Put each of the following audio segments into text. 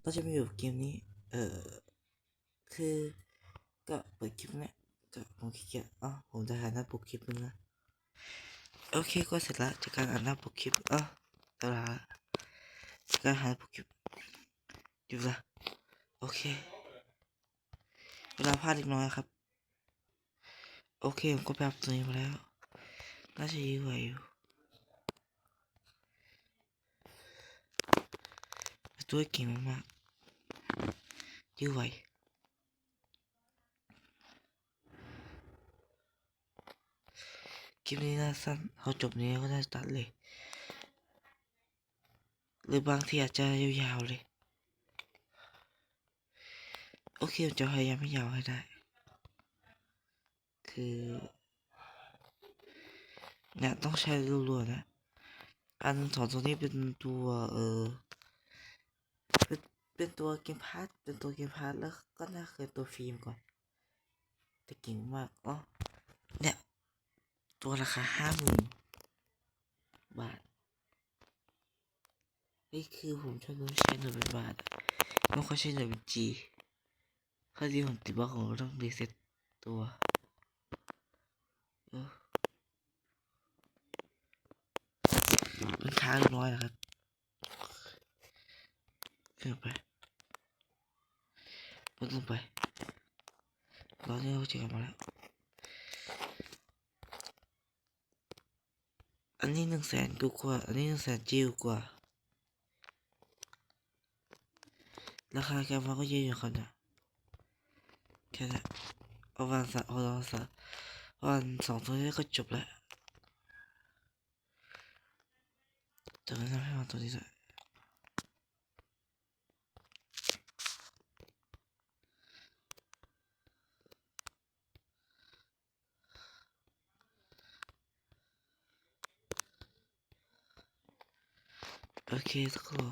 เราจะมาอยู่เกมนี้ เออคือก็เปิดคลิปเนี้ยก็ผมขี้เกียจอ๋อผมจะหาหน้าปกคลิปนึงนะโอเคก็เสร็จแล้วจากการอ่านหน้าปกคลิปอ๋อตลาจากการหาปกคลิปหยุดละโอเค เวลาพลาดเล็กน้อยครับ โอเคผมก็ไปอัพตัวนี้มาแล้ว น่าจะยื้อไหวอยู่ ตัวเก่งมากๆยื้อไหวคลิปนี้น่าสั้นเขาจบนี้ก็น่าจะตัดเลย หรือบางทีอาจจะยาวๆเลย โอเคจะพยายามไม่ยาวให้ได้ คือเนี่ยต้องใช้รัวๆนะ อันสองตัวนี้เป็นตัวเออ เป็นเป็นตัวเกมพาร์ทเป็นตัวเกมพาร์ทแล้วก็น่าเคยตัวฟิล์มก่อน แต่เก่งมากอ๋อเนี่ย ตัวราคาห้าหมื่นบาท นี่คือผมชอบดูใช้หน่วยเป็นบาทไม่ค่อยใช้หน่วยเป็นจีข้อดีผมติดว่าผมต้องรีเซ็ตตัวมันค้างน้อยนะครับ ขึ้นไปลดลงไปเราเนี่ยเราเจอกันมาแล้ว อันนี้หนึ่งแสนกูกว่า อันนี้หนึ่งแสนจิวกว่า ราคาแกมาก็เยอะอยู่ครับนี่ยแค่นั้นเอาวันสักเอาวันสักวันสองตัวนี้ก็จบแล้วจากนั้นให้วันตัวนี้ด้วย เคสักครู่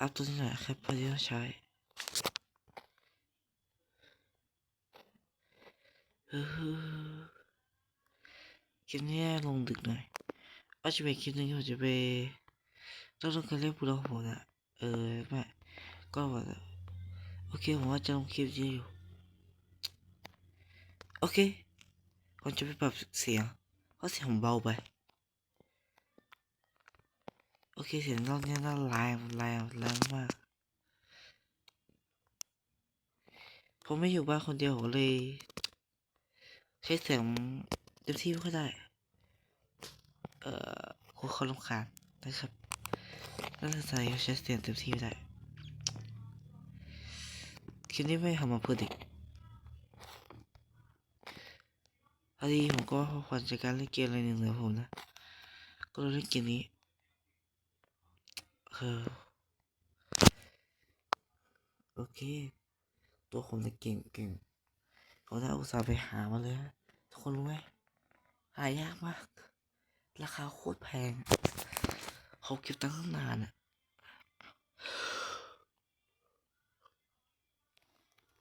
อัพตัวนี้หน่อยครับพอดีต้องใช้เออคลิปนี้ลงดึกหน่อยอาจะเป็นคลิปหนึงที่ผมจะไปต้องต้องการเล่นปูดองหัวนะเออไม่ก็ว่าโอเคผมว่าจะลงคลิปเยอะอยู่ โอเคผมจะไปปรับเสียงเพราะเสียงผมเบาไป โอเคเสียงรอบนี้น่าแรงแรงแรงมากผมไม่อยู่บ้านคนเดียวผมเลย ใช้เสียงเต็มที่ไม่ค่อยได้ เอ่อคุณเขารำคาญนะครับน่าจะใช้ใช้เสียงเต็มที่ไม่ได้คลิปนี้ไม่ทำมาเพื่อเด็กพอดีผมก็พักผ่อนจากการเล่นเกมอะไรหนึ่งเลยผมนะ ก็เลยเล่นเกมนี้ โอเค ตัวผมจะเก่งเก่งเขาได้อุตส่าห์ไปหามาเลยฮะทุกคนรู้ไหมหายากมาก ราคาโคตรแพงเขาเก็บตั้งนานอะ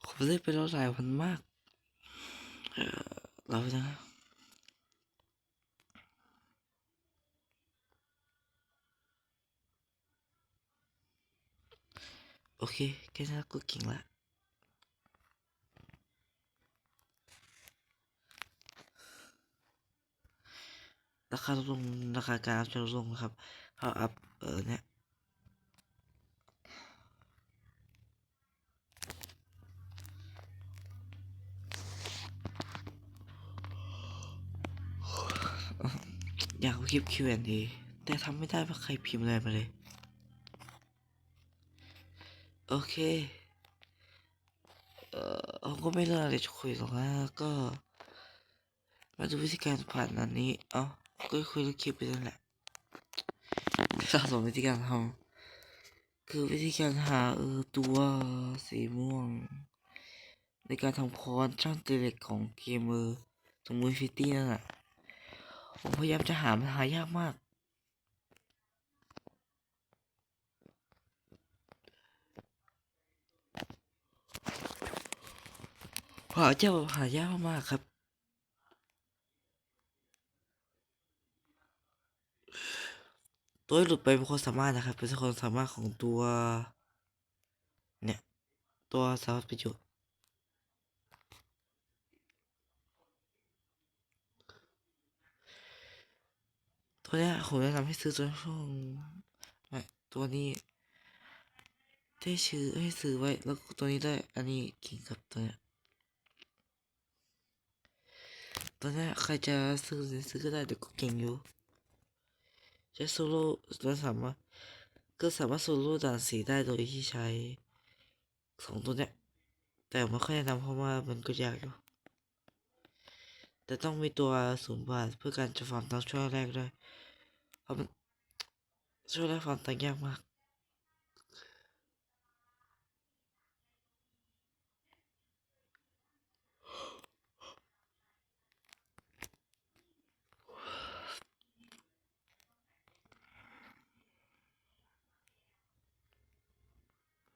ผมได้ไปแล้วหลายวันมาก เออเราไปนะ โอเค แค่นั้นก็เก่งละ ราคาลดลงราคาการอัพจะลดลงนะครับถ้าอัพเออเนี่ยอยากเอาคลิป Q&A แต่ทำไม่ได้เพราะใครพิมพ์อะไรมาเลย โอเค เออผมก็ไม่เลือกอะไรจะคุยหรอกนะก็ มาดูวิธีการผ่านอันนี้ เอ้าก็คุยเรื่องคลิปไปนั่นแหละสะสมวิธีการทำคือวิธีการหาเออตัวสีม่วง ในการทำคอนช่างตีเหล็กของเกมเมอร์สมูฟิตี้นั่นแหละผมพยายามจะหามันหายากมาก หาเจ้าหายากมากครับตัวหลุดไปเป็นความสามารถนะครับ เป็นความสามารถของตัว เนี่ย ตัวสารพัดประโยชน์ตัวเนี้ยผมแนะนำให้ซื้อตัวช่วงตัวนี้ ได้ชื่อให้ซื้อไว้ แล้วตัวนี้ได้ อันนี้กิ่งกับตัวเนี้ย ตัวเนี้ยใครจะซื้อซื้อก็ได้เดี๋ยวก็เก่งอยู่ใช้โซโล่ตัวสามารถก็สามารถโซโล่ด่านสีได้โดยที่ใช้สองตัวเนี้ยแต่ไม่ค่อยแนะนำเพราะว่ามันก็ยากอยู่แต่ต้องมีตัวศูนย์บาทเพื่อการจะฟาร์มตามช่วงแรกด้วยเพราะมันช่วงแรกฟาร์มตังยากมาก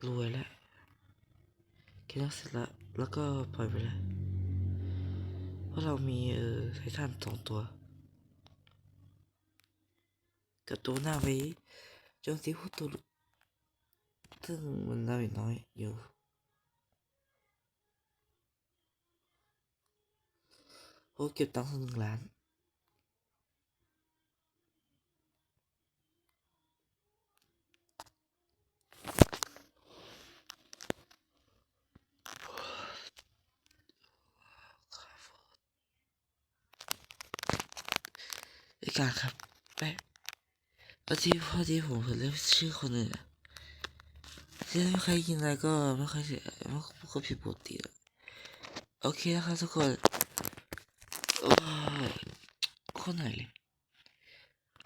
รวยแล้วคิดแล้วเสร็จแล้วแล้วก็ปล่อยไปเลยเพราะเรามีเออไททันสองตัว กับตัวหน้าไว้จมตีผู้ตัวซึ่งมันดาเมจน้อยอยู่โอ้เก็บตังค์สักหนึ่งล้าน การครับแป๊บพอดีพอดีผมเห็นเรียกชื่อคนอื่นที่ไม่เคยกินอะไรก็ไม่ค่อยเสียไม่ค่อยผิดปกติโอเคนะครับทุกคนโคนไหนอยเลย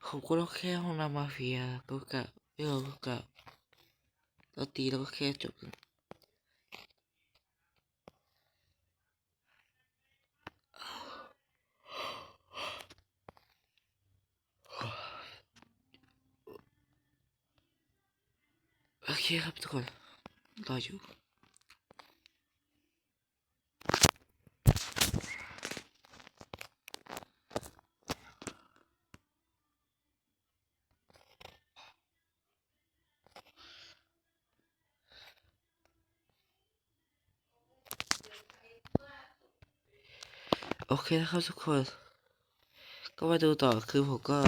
ผมก็แค่ห้องน้ำมาเฟียก็กะไม่เอาก็กะเราตีแล้วก็แค่จบ เลยโอเคครับทุกคนรออยู่โอเคนะครับทุกคน ก็มาดูต่อคือผมก็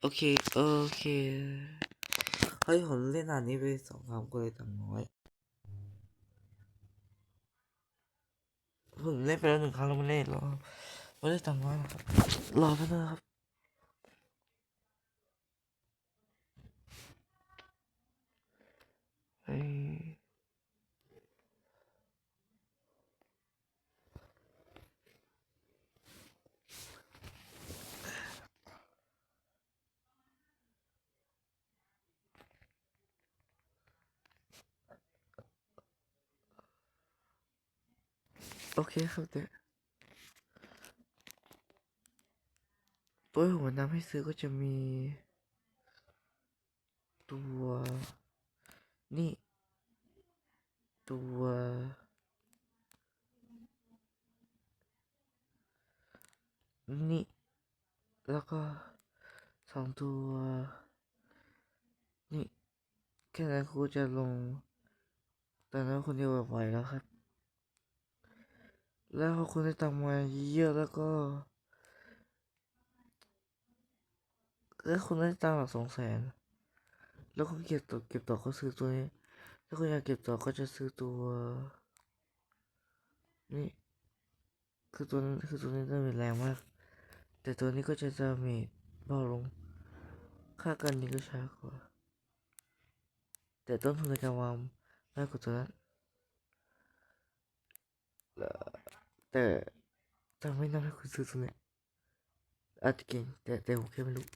โอเค โอเคเฮ้ยผมเล่นอันนี้ไปสองครั้งก็เลยตังน้อยผมเล่นไปแล้วหนึ่งครั้งแล้วไม่เล่นหรอไม่ได้ตังน้อยนะครับรอแป๊บนึงนะครับเฮ้ย โอเคครับเดี๋ยวตัวนะนำให้ซื้อก็จะมี ตัว นี่ ตัว นี่ แล้วก็สองตัว นี่ แค่นั้นครูจะลง ตอนนั้นคนเดียวไหวแล้วครับ แล้วพอคุณได้ตังมาเยอะแล้วก็แล้วคุณได้ตังค์หลักสองแสน แล้วคุณเก็บต่อเก็บต่อก็ซื้อตัวนี้ถ้าคุณอยากเก็บต่อก็จะซื้อตัว นี่ คือตัวนี้คือตัวนี้ดาเมจแรงมาก แต่ตัวนี้ก็จะดาเมจเบาลง ค่ากันนี้ก็ช้ากว่า แต่ต้นทุนในการวางมากกว่าตัวนั้น แต่ทำไม่นำให้คุณซื้อตัวเนี้ยอาจจะเก่งแต่แต่ผมแค่ไม่รู้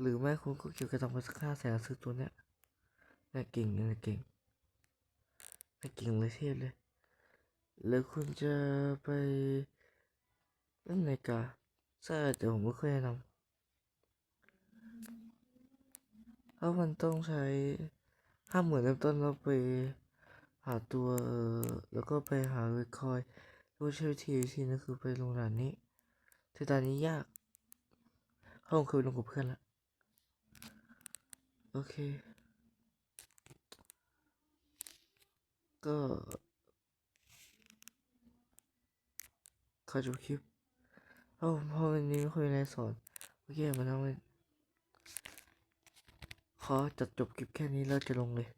หรือไม่คุณก็เก็บกระตังไปสักห้าแสนซื้อตัวเนี้ยน่าเก่งน่าเก่งน่าเก่งเลยเทียบเลยแล้วคุณจะไปเล่นในกาใช่แต่ผมไม่เคยแนะนำเพราะมันต้องใช้ห้าหมื่นเริ่มต้นแล้วไป หาตัวเออแล้วก็ไปหาเรคคอยรู้ใช้วิธีวิธีนั่นคือไปลงด่านนี้แต่ด่านนี้ยากห้องคุยลงกับเพื่อนละโอเค ก็ขอจบคลิปเอ้าพราะวันนี้ไม่ค่อยมีอะไรสอนโอเคมาทำเลยขอจัดจบคลิปแค่นี้แล้วจะลงเลย